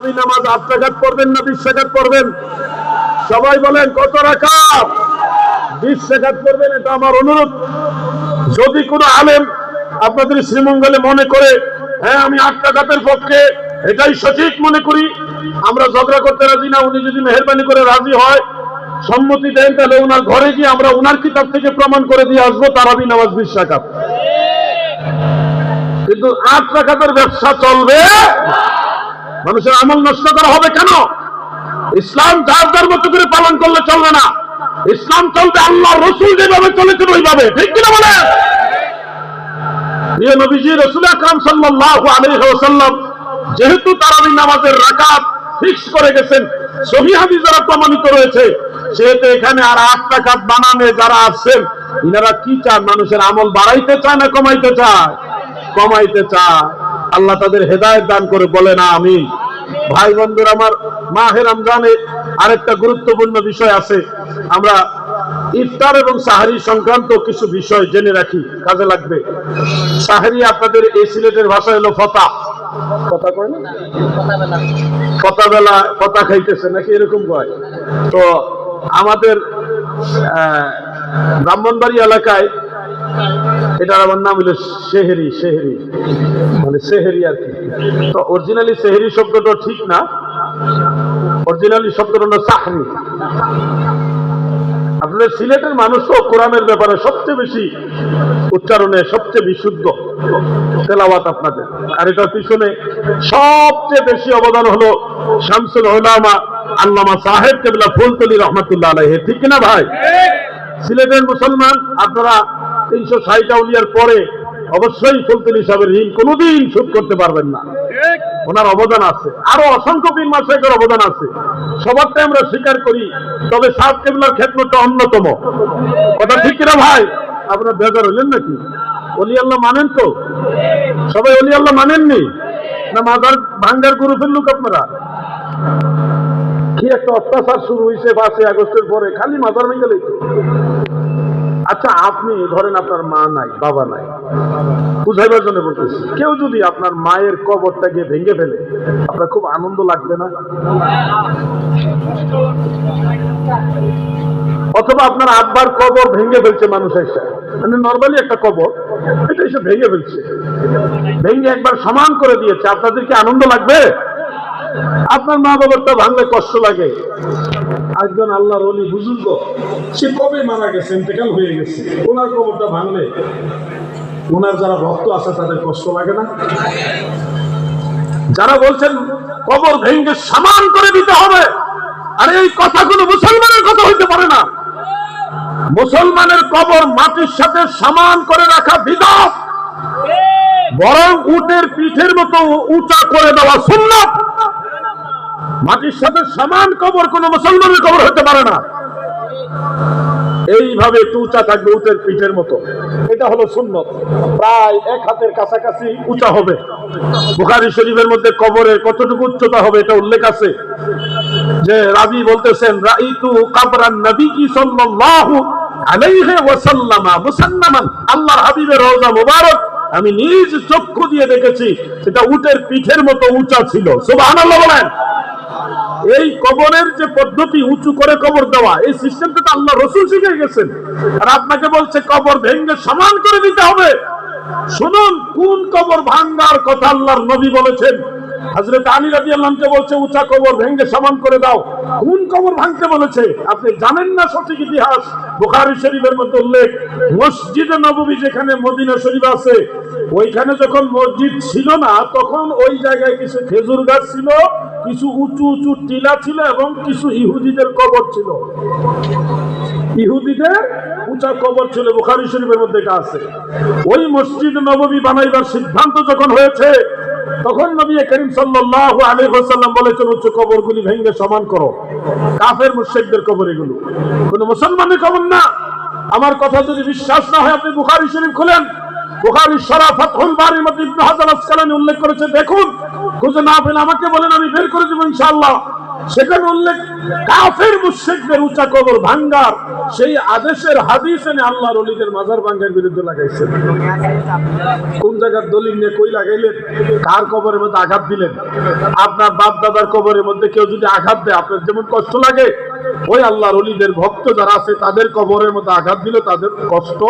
নামাজ পড়বেন না বিশ টাকাত পড়বেন? সবাই বলেন, কত রাখাত বিশ টাকাত পড়বেন, এটা আমার অনুরোধ। যদি কোনো আলেম আপনাদের শ্রীমঙ্গলে মনে করে হ্যাঁ আমি আট টাকাতের পক্ষে, এটাই সঠিক মনে করি, আমরা ঝগড়া করতে রাজি না, উনি যদি মেহরবানি করে রাজি হয়, সম্মতি দেন, তাহলে ওনার ঘরে গিয়ে আমরা ওনার কিতাব থেকে প্রমাণ করে দিয়ে আসব তারাবি নামাজ বিশ টাকা কিন্তু আট টাকাতের ব্যবসা চলবে মানুষের আমল নষ্ট করা হবে কেন? ইসলাম যার যার মতো করে পালন করলে চলবে না। ইসলাম চলবে আল্লাহ রসুল যেভাবে চলেছেন ওইভাবে। ঠিক কিনা বলে প্রিয় নবীজি, রসুল আকরাম সাল্লাল্লাহু আলাইহি ওয়াসাল্লাম যেহেতু তারাবি নামাজের রাকাত ফিক্স করে গেছেন, সহি হাদিস যারা প্রমাণিত রয়েছে সেহেতু এখানে আর আট টাকাত বানানে যারা আসছেন, ইনারা কি চান? মানুষের আমল বাড়াইতে চায় না কমাইতে চায়? কমাইতে চায়। আল্লাহ তাদের হেদায়েত দান করে বলে না আমি ভাই বন্ধুরা আমার মাহে রমজানে আরেকটা গুরুত্বপূর্ণ বিষয় আছে। আমরা ইফতার এবং সাহারি সংক্রান্ত কিছু বিষয় জেনে রাখি কাজে লাগবে। সাহারি আপনাদের এই সিলেটের ভাষা হলো ফতা। কথা কয় না? কথা বেলা কথা খাইতেছে নাকি এরকম কয়? তো আমাদের আহ, ব্রাহ্মণবাড়ি এলাকায় এটার আমার নাম হলো শেহেরি শেহেরি। মানে সেহেরি আর কি। তো অরিজিনালি সেহেরি শব্দটা ঠিক না। অরিজিনালি শব্দটা হলো সাহরি। আপনাদের সিলেটের মানুষও কোরআনের ব্যাপারে সবচেয়ে বেশি উচ্চারণে সবচেয়ে বিশুদ্ধ তেলাওয়াত আপনাদের। আর এটার পিছনে সবচেয়ে বেশি অবদান হলো শামসুল ওলামা আল্লামা সাহেব কেবলা ফুলতলি রহমতুল্লাহ আলাইহি। ঠিক কিনা ভাই? সিলেটের মুসলমান, আপনারা তিনশো ষাট আউলিয়ার পরে অবশ্যই ফুলতলি সাহেবের ঋণ কোনোদিন শোধ করতে পারবেন না। ওনার অবদান আছে। আরও অসংখ্য পীর মাসাইকের অবদান আছে। সবারটাই আমরা স্বীকার করি তবে সাত কেবলার ক্ষেত্রটা অন্যতম। কথা ঠিক কিনা ভাই? আপনারা বেজার হলেন নাকি? অলি আল্লাহ মানেন তো? সবাই অলি আল্লাহ মানেননি? না মাদার ভাঙ্গার গ্রুপের লোক আপনারা? কি একটা অত্যাচার শুরু হয়েছে পাঁচই আগস্টের পরে খালি মাজার ভেঙে গেলেই তো। আচ্ছা আপনি, ধরেন আপনার মা নাই, বাবা নাই। বুঝাইবার জন্য বলতেছি, কেউ যদি আপনার মায়ের কবরটাকে ভেঙে ফেলে, আপনার খুব আনন্দ লাগবে না? অথবা আপনার আব্বার কবর ভেঙে ফেলছে মানুষ এসে। মানে নর্মালি একটা কবর, এটা এসে ভেঙে ফেলছে। ভেঙে একবার সমান করে দিয়েছে। আপনাদের কি আনন্দ লাগবে? আপনার মা বাবারটা ভাঙলে কষ্ট লাগে। একজন আল্লাহর অলি বুজুর্গ, সে কবে মারা গেছে ইন্তেকাল হয়ে গেছে, ওনার কবরটা ভাঙলে ওনার যারা ভক্ত আছে, তাদের কষ্ট লাগে না? যারা বলছেন কবর ভেঙে সমান করে দিতে হবে, আর এই কথাগুলো মুসলমানের কথা হইতে পারে না। মুসলমানের কবর মাটির সাথে সমান করে রাখা বিধান বরং উটের পিঠের মতো উঁচা করে দেওয়া সুন্নত। মাটির সাথে সমান কবর, কোন মুসলমানের কবর হতে পারে না। এইভাবে উঁচা থাকবে উটের পিঠের মতো। এটা হলো সুন্নত। প্রায় এক হাতের কাছাকাছি উঁচা হবে। বুখারি শরীফের মধ্যে কবরের কতটুকু উচ্চতা হবে এটা উল্লেখ আছে। যে রাবি বলতেছেন, রাইতু কাবরান নবী কি সাল্লাল্লাহু আলাইহি ওয়াসাল্লামা মুসান্নামান। আল্লাহর হাবিবের রওজা মুবারক আমি নিজ চক্ষু দিয়ে দেখেছি। সেটা উটের পিঠের মতো উঁচা ছিল। সুবহানাল্লাহ বলেন। এই কবরের যে পদ্ধতি উঁচু করে কবর দেওয়া, এই সিস্টেমটা তো আল্লাহ রসুল শিখে গেছেন। আর আপনাকে বলছে, কবর ভেঙে সমান করে দিতে হবে। শুনুন, কোন কবর ভাঙ্গার কথা আল্লাহর নবী বলেছেন? হজরত আলী রাজি আল্লাহকে বলছে, উঁচা কবর ভেঙে সমান করে দাও। কোন কবর ভাঙতে বলেছে? আপনি জানেন না সঠিক ইতিহাস? বুখারী শরীফের মধ্যে উল্লেখ, মসজিদে নববী যেখানে মদিনা শরীফ আছে, ওইখানে যখন মসজিদ ছিল না, তখন ওই জায়গায় কিছু খেজুর গাছ ছিল কিছু উঁচু উঁচু টিলা ছিল এবং কিছু ইহুদিদের কবর ছিল। ইহুদিদের উঁচা কবর ছিল, বুখারী শরীফের মধ্যে এটা আছে। ওই মসজিদ নববী বানাইবার সিদ্ধান্ত যখন হয়েছে, তখন নবী করিম সাল্লাল্লাহু আলাইহি ওয়াসাল্লাম বলেছেন উচ্চ কবরগুলি ভেঙে সমান করো। কাফের মুশরিকদের কবর এগুলো। কোন মুসলমানের কবর না। আমার কথা যদি বিশ্বাস না হয়, আপনি বুখারি শরীফ খুলেন। বুখারী শরা ফাতহুল বারির মধ্যে ইবনে হাজার আসকালানি উল্লেখ করেছে, দেখুন। খুঁজে না পেলে আমাকে বলেন, আমি বের করে দেবো ইনশাআল্লাহ। সেখানে উল্লেখ, কাফের মুশরিকদের উঁচা কবর ভাঙ্গার, সেই আদেশের হাদিস এনে আল্লাহর অলিদের মাজার ভাঙ্গার বিরুদ্ধে লাগাইছেন। কোন জায়গার দলিল নিয়ে কই লাগাইলেন? কার কবরের মধ্যে আঘাত দিলেন? আপনার বাপ দাদার কবরের মধ্যে কেউ যদি আঘাত দেয়, আপনার যেমন কষ্ট লাগে, ওই আল্লাহর অলিদের ভক্ত যারা আছে, তাদের কবরের মধ্যে আঘাত দিলে তাদের কষ্ট